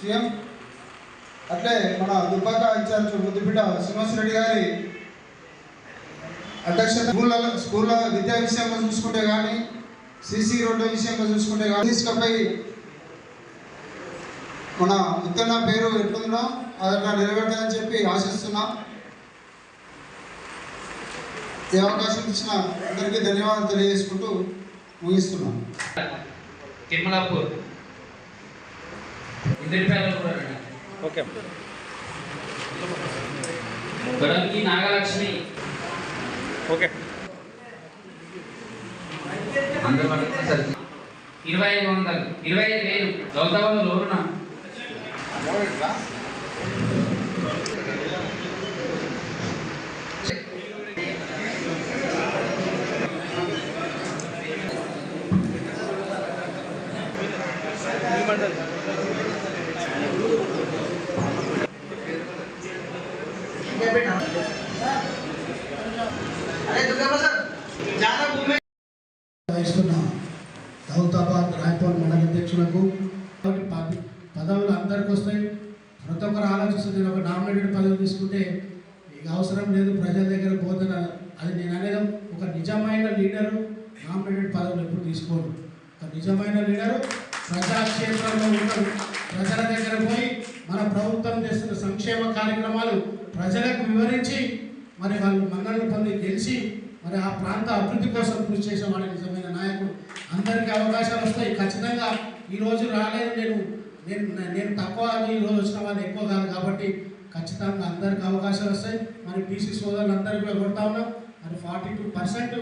CM అట్లే మన Dubbaka incharge ముద్దుబిడ్డ శ్రీనివాస్ రెడ్డి గారి అధ్యక్షత స్కూళ్ళ స్కూళ్ళ విద్యా విషయంలో చూసుకుంటే కానీ సీసీ రోడ్డు విషయంలో చూసుకుంటే కానీ తీసుకుపోయి మన ముత్తన్న పేరు ఎట్లుందో అది అట్లా నెరవేర్తాయని చెప్పి ఆశిస్తున్నా. ఈ అవకాశం ఇచ్చిన అందరికీ ధన్యవాదాలు తెలియజేసుకుంటూ ముగిస్తున్నాను. తిమ్మలాపూర్ ఓకే గొడవకి నాగలక్ష్మి ఓకే అందరూ పట్టుకుని సరే. ఇరవై ఐదు వందలు ఇరవై ఐదు వేలు గౌతమంలో లోరున వహిస్తున్న దౌతాబాద్ రాయపూర్ మండల అధ్యక్షులకు. పదవులు అందరికి వస్తాయి. ప్రతి ఒక్కరు ఆలోచిస్తుంది నేను ఒక నామినేటెడ్ పదవి తీసుకుంటే మీకు అవసరం లేదు. ప్రజల దగ్గర పోతున్న అది నేను అనేది ఒక నిజమైన లీడరు నామినేటెడ్ పదవులు ఎప్పుడు తీసుకోడు ఒక నిజమైన లీడరు ప్రజాక్షేత్రంలో ఉంటారు. ప్రజల దగ్గర పోయి మన ప్రభుత్వం చేస్తున్న సంక్షేమ కార్యక్రమాలు ప్రజలకు వివరించి మరి వాళ్ళు మన్నలు పొంది గెలిచి మరి ఆ ప్రాంత అభివృద్ధి కోసం కృషి చేసేవాడు నిజమైన నాయకుడు. అందరికీ అవకాశాలు వస్తాయి. ఖచ్చితంగా ఈరోజు రాలేదు. నేను నేను నేను తక్కువ ఈ రోజు వచ్చిన వాళ్ళు ఎక్కువ కాదు కాబట్టి ఖచ్చితంగా అందరికి అవకాశాలు వస్తాయి. మరి బీసీ సోదరులు అందరికీ కూడా కొడతా ఉన్నాం. మరి ఫార్టీ టూ పర్సెంట్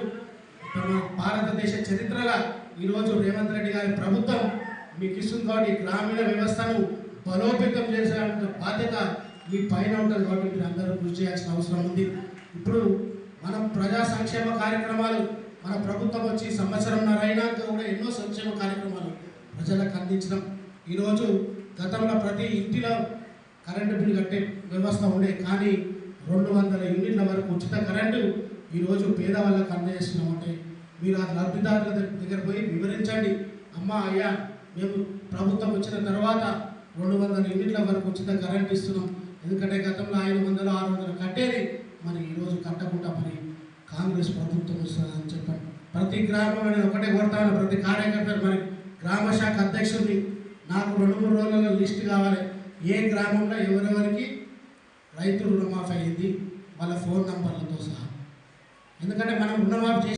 భారతదేశ చరిత్రలో ఈరోజు రేవంత్ రెడ్డి గారి ప్రభుత్వం మీకు ఇస్తుంది కాబట్టి గ్రామీణ వ్యవస్థను బలోపేతం చేసే బాధ్యత మీ పైన ఉంటుంది కాబట్టి మీరు అందరూ కృషి చేయాల్సిన అవసరం ఉంది. ఇప్పుడు మనం ప్రజా సంక్షేమ కార్యక్రమాలు మన ప్రభుత్వం వచ్చి సంవత్సరంన్నర అయినాక కూడా ఎన్నో సంక్షేమ కార్యక్రమాలు ప్రజలకు అందించడం ఈరోజు గతంలో ప్రతి ఇంటిలో కరెంటు బిల్లు కట్టే వ్యవస్థ ఉండే కానీ రెండు వందల యూనిట్ల వరకు ఉచిత కరెంటు ఈరోజు పేదవాళ్ళకు అందజేస్తున్నామంటే మీరు ఆ లబ్ధిదారుల దగ్గర పోయి వివరించండి. అమ్మ అయ్యా మేము ప్రభుత్వం వచ్చిన తర్వాత రెండు వందల యూనిట్ల వరకు ఉచిత కరెంట్ ఇస్తున్నాం. ఎందుకంటే గతంలో ఐదు వందలు ఆరు వందలు కట్టేది మరి ఈరోజు కట్టకుండా మరి కాంగ్రెస్ ప్రభుత్వం వస్తుందని చెప్పండి ప్రతి గ్రామంలో నేను ఒకటే కోరుతాను ప్రతి కార్యకర్తలు మరి గ్రామ శాఖ అధ్యక్షుడిని నాకు రెండు మూడు రోజులలో లిస్ట్ కావాలి. ఏ గ్రామంలో ఎవరెవరికి రైతు రుణమాఫీ అయింది వాళ్ళ ఫోన్ నంబర్లతో సహా. ఎందుకంటే మనం రుణమాఫీ చేసి